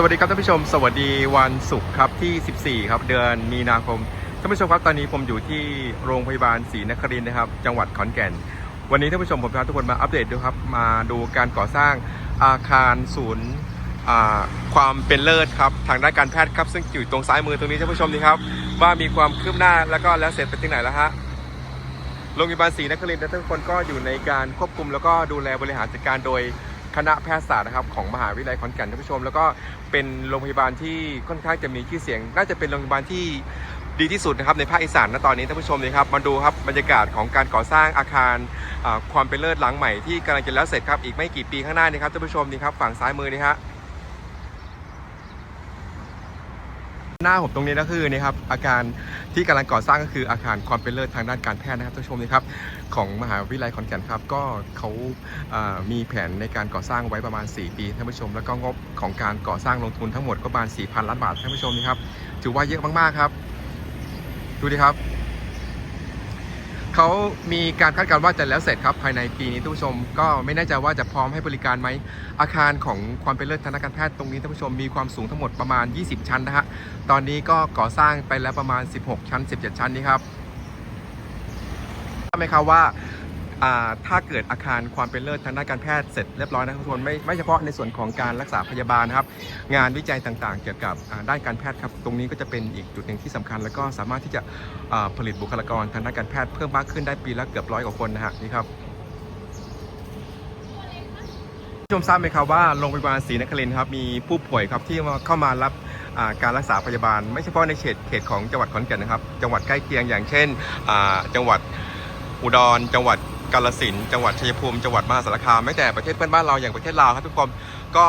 สวัสดีครับท่านผู้ชม สวัสดีวันศุกร์ครับที่ 14 ครับเดือนมีนาคมท่านผู้ชมครับตอนนี้ผมอยู่ที่โรงพยาบาลศรีนครินทร์นะครับ จังหวัดขอนแก่น วันนี้ท่านผู้ชมผมพาทุกคนมาอัปเดตดูครับมาดูการก่อสร้างอาคารศูนย์ความเป็นเลิศครับทางด้านการแพทย์ครับ ซึ่งอยู่ตรงซ้ายมือตรงนี้ท่านผู้ชมนี่ครับ ว่ามีความคืบหน้าแล้วก็แล้วเสร็จไปถึงไหนแล้วฮะโรงพยาบาลศรีนครินทร์ทุกคนก็อยู่ในการควบคุมแล้วก็ดูแลบริหารจัดการโดย คณะแพทยศาสตร์นะครับของมหาวิทยาลัยขอนแก่นท่านผู้ชม แล้วก็เป็นโรงพยาบาลที่ค่อนข้างจะมีชื่อเสียง น่าจะเป็นโรงพยาบาลที่ดีที่สุดนะครับในภาคอีสานณตอนนี้ท่านผู้ชมเลยครับมาดูครับบรรยากาศของการก่อสร้างอาคารความเป็นเลิศหลังใหม่ที่กำลังจะแล้วเสร็จครับอีกไม่กี่ปีข้างหน้านี้ครับท่านผู้ชมนี่ครับฝั่งซ้ายมือนี่ฮะ หน้าผมตรงนี้ก็คือนี่ครับอาการที่กำลังก่อสร้างก็คืออาคารความเป็นเลิศทางด้านการแพทย์นะครับท่านผู้ชมนี่ครับของมหาวิทยาลัยขอนแก่นครับก็เขาอ่ามีแผนในการก่อสร้างไว้ประมาณ 4 ปีท่านผู้ชม แล้วก็งบของการก่อสร้างลงทุนทั้งหมดก็ประมาณ4,000 ล้านบาทท่านผู้ชมนี่ครับถือว่าเยอะมากๆครับ ดูดิครับ เขามีการคาดการณ์ว่าจะแล้วเสร็จครับภายในปีนี้ท่านผู้ชม ก็ไม่แน่ใจว่าจะพร้อมให้บริการไหมอาคารของความเป็นเลิศทางด้านการแพทย์ตรงนี้ท่านผู้ชมมีความสูงทั้งหมดประมาณ 20 ชั้นนะฮะตอนนี้ก็ก่อสร้างไปแล้วประมาณ 16 ชั้น 17 ชั้นนี้ครับทราบไหมครับว่า ถ้าเกิดอาคารความเป็นเลิศทางด้านการแพทย์เสร็จเรียบร้อยนะครับทุกคนไม่ไม่เฉพาะในส่วนของการรักษาพยาบาลนะครับ งานวิจัยต่างๆ เกี่ยวกับด้านการแพทย์ครับตรงนี้ก็จะเป็นอีกจุดหนึ่งที่สำคัญ แล้วก็สามารถที่จะผลิตบุคลากรทางด้านการแพทย์เพิ่มมากขึ้นได้ปีละเกือบร้อยกว่าคนนะฮะนี่ครับผู้ชมทราบไหมครับว่าโรงพยาบาลศรีนครินทร์ครับมีผู้ป่วยครับที่มาเข้ามารับการรักษาพยาบาล ไม่เฉพาะในเขตเขตของจังหวัดขอนแก่นนะครับ จังหวัดใกล้เคียงอย่างเช่นจังหวัดอุดรจังหวัด กาฬสินธุ์จังหวัดชัยภูมิจังหวัดมหาสารคามแม้แต่ประเทศเพื่อนบ้านเราอย่างประเทศลาวครับทุกคนก็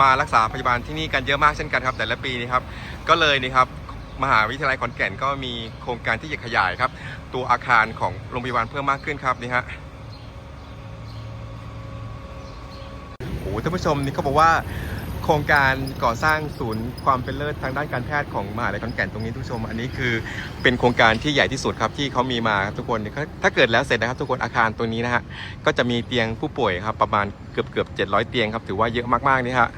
มารักษาพยาบาลที่นี่กันเยอะมากเช่นกันครับ แต่ละปีนี้ครับก็เลยนี่ครับมหาวิทยาลัยขอนแก่นก็มีโครงการที่จะขยายครับ ตัวอาคารของโรงพยาบาลเพิ่มมากขึ้นครับนี่ฮะโอ้ท่านผู้ชมนี่เขาบอกว่า ครงการก่อสร้างศูนย์ความเป็นเลิศทางด้านการแพทย์ของมหาวิทยาลัยขอนแก่นตรงนี้ทุกชม อันนี้คือเป็นโครงการที่ใหญ่ที่สุดครับที่เขามีมาครับทุกคนถ้าเกิดแล้วเสร็จนะครับทุกคนอาคารตรงนี้นะฮะก็จะมีเตียงผู้ป่วยครับประมาณเกือบเกือบ700 เตียงครับถือว่าเยอะมากๆนี่ฮะ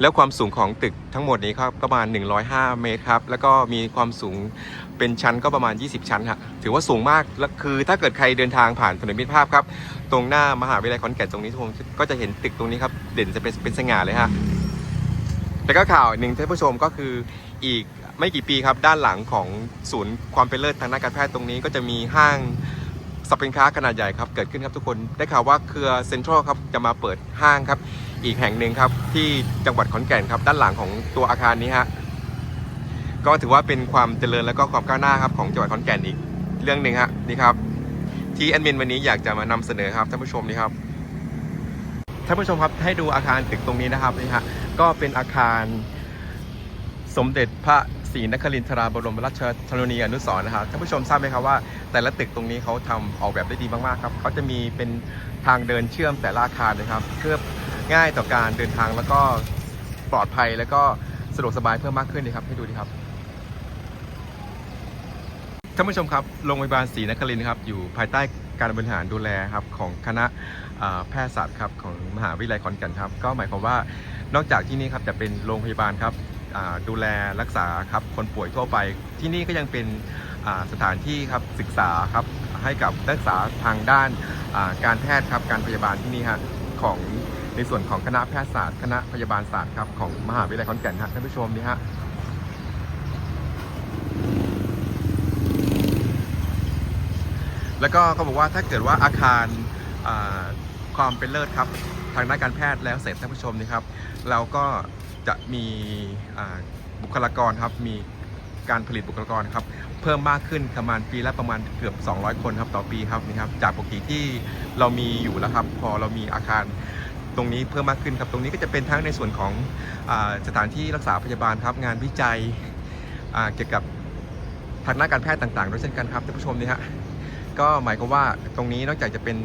แล้วความสูงของตึกทั้งหมดนี้ครับประมาณ 105 เมตรครับ แล้วก็มีความสูงเป็นชั้นก็ประมาณ 20 ชั้นฮะถือว่าสูงมาก แล้วคือถ้าเกิดใครเดินทางผ่านถนนมิตรภาพครับ ตรงหน้ามหาวิทยาลัยขอนแก่นตรงนี้ทุกคนก็จะเห็นตึกตรงนี้ครับ เด่นจะเป็นเป็นสง่าเลยฮะ แล้วก็ข่าวหนึ่งท่านผู้ชมก็คืออีกไม่กี่ปีครับด้านหลังของศูนย์ความเป็นเลิศทางด้านการแพทย์ตรงนี้ก็จะมีห้างสรรพสินค้าขนาดใหญ่ครับเกิดขึ้นครับทุกคนได้ข่าวว่าเครือเซ็นทรัลครับจะมาเปิดห้างครับ อีกแห่งหนึ่งครับที่จังหวัดขอนแก่นครับด้านหลังของตัวอาคารนี้ฮะก็ถือว่าเป็นความเจริญและก็ความก้าวหน้าครับของจังหวัดขอนแก่นอีกเรื่องหนึ่งฮะนี่ครับ ที่แอดมินวันนี้อยากจะมานำเสนอครับท่านผู้ชมนี่ครับท่านผู้ชมครับให้ดูอาคารตึกตรงนี้นะครับนี่ฮะ ก็เป็นอาคารสมเด็จพระศรีนครินทราบรมราชชนนีอนุสรณ์นะครับท่านผู้ชมทราบไหมครับว่า แต่ละตึกตรงนี้เขาทำออกแบบได้ดีมากๆครับเขาจะมีเป็นทางเดินเชื่อมแต่ละอาคารนะครับ เพื่อง่ายต่อการเดินทางแล้วก็ปลอดภัยแล้วก็สะดวกสบายเพิ่มมากขึ้นเลยครับให้ดูดีครับท่านผู้ชมครับโรงพยาบาลศรีนครินทร์ครับอยู่ภายใต้การบริหารดูแลครับของคณะแพทยศาสตร์ครับของมหาวิทยาลัยขอนแก่นครับ ก็หมายความว่า นอกจากที่นี่ครับจะเป็นโรงพยาบาลครับดูแลรักษาครับคนป่วยทั่วไป ที่นี่ก็ยังเป็นสถานที่ครับศึกษาครับให้กับนักศึกษาทางด้านการแพทย์ครับการพยาบาลที่นี่ฮะของในส่วนของคณะแพทยศาสตร์ คณะพยาบาลศาสตร์ครับของมหาวิทยาลัยขอนแก่นฮะท่านผู้ชมนี่ฮะแล้วก็เขาบอกว่าถ้าเกิดว่าอาคารความเป็นเลิศครับ ทางด้านการแพทย์แล้วเสร็จท่านผู้ชมนี่ครับ เราก็จะมีบุคลากรครับมีการผลิตบุคลากรครับเพิ่มมากขึ้นประมาณปีละประมาณเกือบ 200 คนครับต่อปีครับนี่ครับจากปกติที่เรามีอยู่แล้วครับ พอเรามีอาคารตรงนี้เพิ่มมากขึ้นครับ ตรงนี้ก็จะเป็นทั้งในส่วนของอสถานที่รักษาพยาบาลครับ งานวิจัยเกี่ยวกับทางด้านการแพทย์ต่างๆด้วยเช่นกันครับท่านผู้ชมนี่ฮะ ก็หมายความว่าตรงนี้นอกจากจะเป็น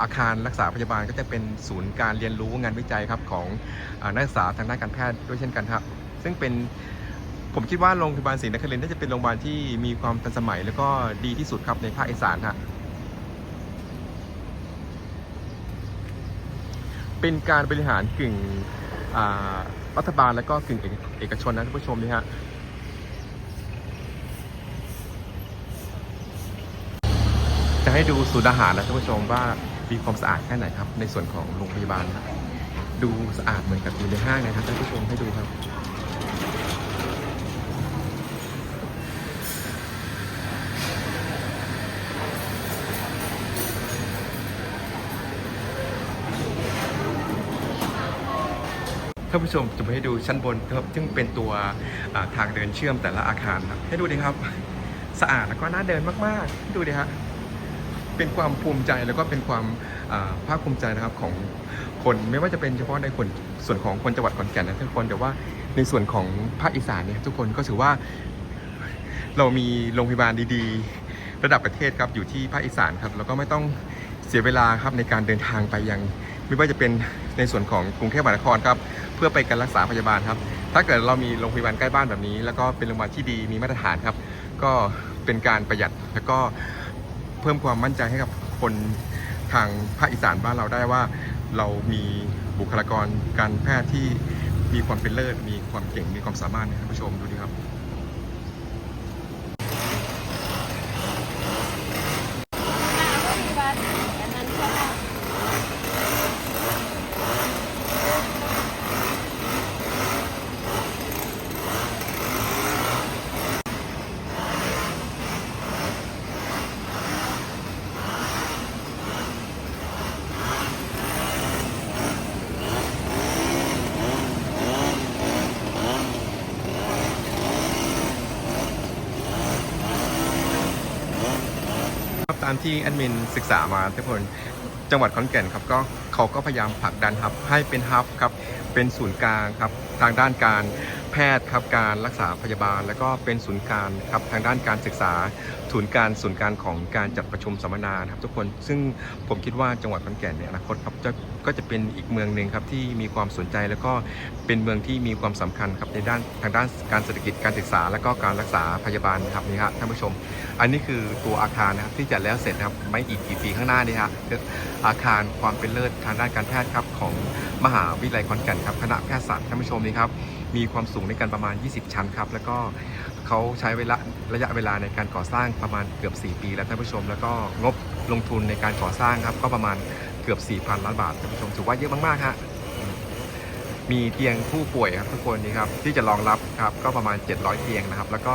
อาคารรักษาพยาบาลก็จะเป็นศูนย์การเรียนรู้งานวิจัยครับของนักศึกษาทางด้านการแพทย์ด้วยเช่นกันครับ ซึ่งเป็นผมคิดว่าโรงพยาบาลศรีนครินทร์น่าจะเป็นโรงพยาบาลที่มีความทันสมัย แล้วก็ดีที่สุดครับในภาคอีสานฮะเป็นการบริหารกึ่งรัฐบาลและก็กึ่งเอกเอกชนนะท่านผู้ชมนี่ฮะ จะให้ดูศูนย์อาหารนะท่านผู้ชมว่ามีความสะอาดแค่ไหนครับ ในส่วนของโรงพยาบาลดูสะอาดเหมือนกับอยู่ในห้างนะครับท่านผู้ชมให้ดูครับท่านผู้ชมจะไปให้ดูชั้นบนครับซึ่งเป็นตัวทางเดินเชื่อมแต่ละอาคารครับให้ดูดิครับ สะอาดแล้วก็น่าเดินมากๆ ดูดิฮะ เป็นความภูมิใจแล้วก็เป็นความภาคภูมิใจนะครับของคนไม่ว่าจะเป็นเฉพาะในคนส่วนของคนจังหวัดขอนแก่นนะทุกคนแต่ว่าในส่วนของภาคอีสานเนี่ยทุกคนก็ถือว่าเรามีโรงพยาบาลดีๆ ระดับประเทศครับอยู่ที่ภาคอีสานครับแล้วก็ไม่ต้องเสียเวลาครับในการเดินทางไปยังไม่ว่าจะเป็นในส่วนของกรุงเทพมหานครครับเพื่อไปการรักษาพยาบาลครับ ถ้าเกิดเรามีโรงพยาบาลใกล้บ้านแบบนี้ แล้วก็เป็นโรงพยาบาลที่ดีมีมาตรฐานครับ ก็เป็นการประหยัดแล้วก็ เพิ่มความมั่นใจให้กับคนทางภาคอีสานบ้านเราได้ว่า เรามีบุคลากรการแพทย์ที่มีความเป็นเลิศ มีความเก่ง มีความสามารถนะครับผู้ชมดูดิครับ ครับ ตามที่แอดมินศึกษามาทุกคนจังหวัดขอนแก่นครับก็เขาก็พยายามผลักดันครับให้เป็นฮับครับเป็นศูนย์กลางครับทางด้านการ แพทย์ครับการรักษาพยาบาล แล้วก็เป็นศูนย์กางครับทางด้านการศึกษาศูนย์การศูนย์กางของการจัดประชุมสัมมนานครับทุกคนซึ่งผมคิดว่าจังหวัดขอนแก่นในอนาคตครับจะก็จะเป็นอีกเมืองหนึ่งครับที่มีความสนใจแล้วก็เป็นเมืองที่มีความสำคัญครับในด้านทางด้านการเศรษฐกิจการศึกษา และก็การรักษาพยาบาลครับนี่ครับท่านผู้ชม อันนี้คือตัวอาคารนะครับที่จะแล้วเสร็จนะครับไม่อีกกี่ปีข้างหน้านี้ครับอาคารความเป็นเลิศทางด้านการแพทย์ครับของมหาวิทยาลัยขอนแก่นครับคณะแพทยศาสตร์ท่านผู้ชมนี่ครับ มีความสูงในการประมาณ 20 ชั้นครับ แล้วก็เขาใช้เวลาระยะเวลาในการก่อสร้างประมาณเกือบ 4 ปี แล้วท่านผู้ชม แล้วก็งบลงทุนในการก่อสร้างครับ ก็ประมาณเกือบ 4,000 ล้านบาทท่านผู้ชมถือว่าเยอะมากๆฮะมีเตียงผู้ป่วยครับทุกคนนี่ครับที่จะรองรับครับก็ประมาณ 700 เตียงนะครับ แล้วก็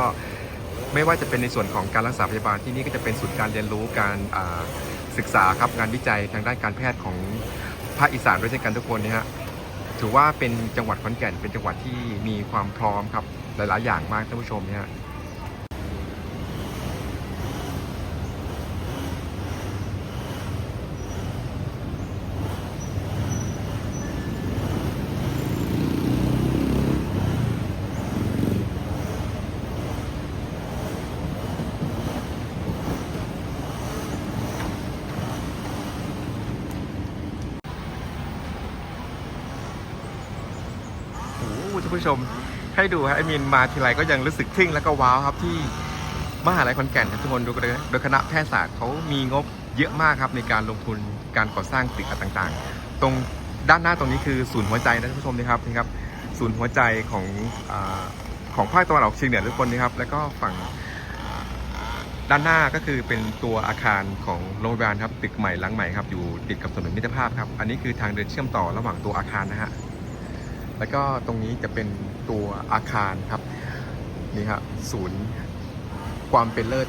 ไม่ว่าจะเป็นในส่วนของการรักษาพยาบาลที่นี่ก็จะเป็นศูนย์การเรียนรู้การศึกษาครับงานวิจัยทางด้านการแพทย์ของภาคอีสานด้วยเช่นกันทุกคนนะฮะ ถือว่าเป็นจังหวัดขอนแก่นเป็นจังหวัดที่มีความพร้อมครับหลาย ๆ อย่างมากท่านผู้ชมเนี่ยานผู้ชมให้ดูฮะไอมินมาทีไรก็ยังรู้สึกทึ่งแล้วก็ว้าวครับที่มหาลัยขอนแก่นทุกคนดูกันเลยโดยคณะแพทยศาสตร์เขามีงบเยอะมากครับในการลงทุนการก่อสร้างตึกต่างๆ ตรงด้านหน้าตรงนี้คือศูนย์หัวใจนะท่านผู้ชมนี่ครับนี่ครับศูนย์หัวใจของอของภาคตะวันออกเฉียงเหนือทุกคนนะครับ แล้วก็ฝั่งด้านหน้าก็คือเป็นตัวอาคารของโรงพยาบาลครับตึกใหม่หลังใหม่ครับอยู่ติดกับถนนมิตรภาพครับอันนี้คือทางเดินเชื่อมต่อระหว่างตัวอาคารนะฮะ แล้วก็ตรงนี้จะเป็นตัวอาคารครับนี่ครับศูนย์ความเป็นเลิศ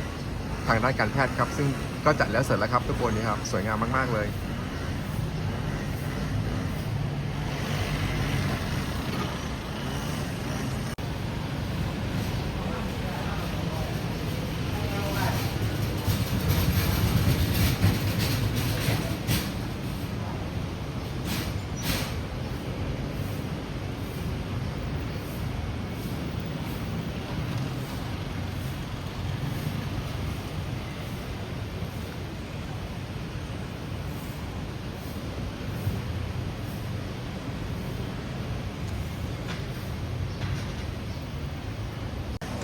ทางด้านการแพทย์ครับ ซึ่งก็จัดแล้วเสร็จแล้วครับทุกคนนี่ครับ สวยงามมาก ๆ เลย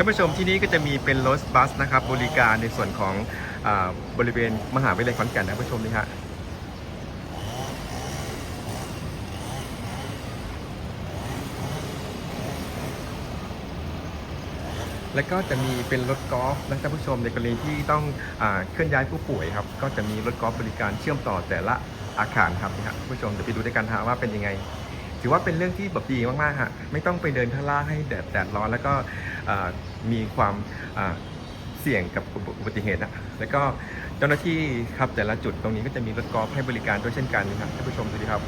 านผู้ชมที่นี่ก็จะมีเป็นรถบัสนะครับบริการในส่วนของอบริเวณมหาวิทยาลัยขอนแก่นนะท่านผู้ชมนี่ฮะแล้วก็จะมีเป็นรถกอล์ฟนะท่านผู้ชมในกรณีที่ต้องอเคลื่อนย้ายผู้ป่วยครับ ก็จะมีรถกอล์ฟบริการเชื่อมต่อแต่ละอาคารครับนี่ฮะผู้ชมเดี๋ยวไปดูด้วยกันฮะว่าเป็นยังไง ถือว่าเป็นเรื่องที่แบบดีมากๆฮะไม่ต้องไปเดินข้างล่างให้แดดแดดร้อนแล้วก็ มีความเสี่ยงกับอุบัติเหตุนะแล้วก็เจ้าหน้าที่ครับแต่ละจุดตรงนี้ก็จะมีรถกอล์ฟให้บริการด้วยเช่นกันนะครับท่านผู้ชมดูดิครับ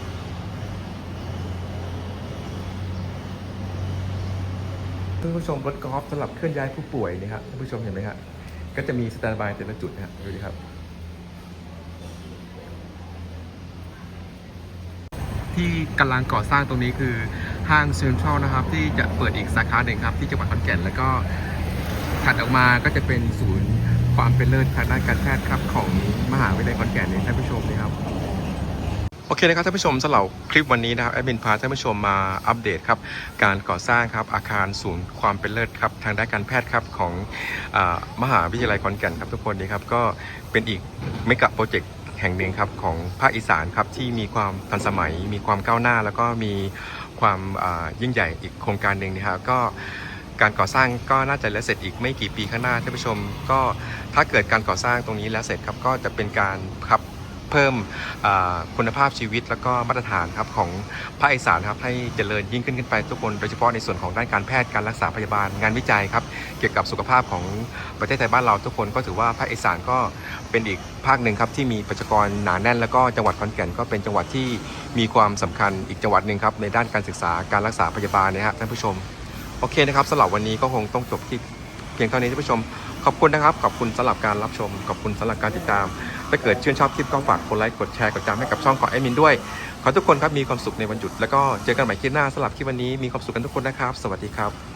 ท่านผู้ชมรถกอล์ฟสำหรับเคลื่อนย้ายผู้ป่วยนี่ครับท่านผู้ชมเห็นไหมครับก็จะมีสแตนด์บายแต่ละจุดนะครับดูดิครับ ที่กำลังก่อสร้างตรงนี้คือ ห้างเซ็นทรัลนะครับ ที่จะเปิดอีกสาขาหนึ่งครับ ที่จังหวัดขอนแก่นแล้วก็ถัดออกมาก็จะเป็นศูนย์ความเป็นเลิศทางด้านการแพทย์ครับของมหาวิทยาลัยขอนแก่นนี่ท่านผู้ชมนะครับโอเคนะครับท่านผู้ชมสำหรับคลิปวันนี้นะครับแอดมินพาท่านผู้ชมมาอัปเดตครับการก่อสร้างครับอาคารศูนย์ความเป็นเลิศครับทางด้านการแพทย์ครับของอมหาวิทยาลัยขอนแก่นครับทุกคนนี่ครับก็เป็นอีกเมกะโปรเจกต์แห่งหนึ่งครับของภาคอีสานครับที่มีความทันสมัย มีความก้าวหน้า แล้วก็มี ความยิ่งใหญ่อีกโครงการหนึ่งนะครับก็การก่อสร้างก็น่าจะแล้วเสร็จอีกไม่กี่ปีข้างหน้าท่านผู้ชม ก็ถ้าเกิดการก่อสร้างตรงนี้แล้วเสร็จครับก็จะเป็นการครับ เพิ่มคุณภาพชีวิต แล้วก็มาตรฐานครับของภาคอีสานครับให้เจริญยิ่งขึ้นขึ้นไปทุกคนโดยเฉพาะในส่วนของด้านการแพทย์การรักษาพยาบาลงานวิจัยครับเกี่ยวกับสุขภาพของประเทศไทยบ้านเราทุกคนก็ถือว่าภาคอีสานก็เป็นอีกภาคหนึ่งครับที่มีประชากรหนาแน่น แล้วก็จังหวัดขอนแก่นก็เป็นจังหวัดที่มีความสำคัญอีกจังหวัดหนึ่งครับในด้านการศึกษาการรักษาพยาบาลนะฮะท่านผู้ชมโอเคนะครับสำหรับวันนี้ก็คงต้องจบที่เพียงเท่านี้ท่านผู้ชม ขอบคุณนะครับ ขอบคุณสำหรับการรับชม ขอบคุณสำหรับการติดตาม ถ้าเกิดชื่นชอบคลิปก็ฝากกดไลค์ กดแชร์ กดติดตามให้กับช่องของแอดมินด้วย ขอทุกคนครับมีความสุขในวันหยุด แล้วก็เจอกันใหม่คลิปหน้าสำหรับคลิปวันนี้มีความสุขกันทุกคนนะครับ สวัสดีครับ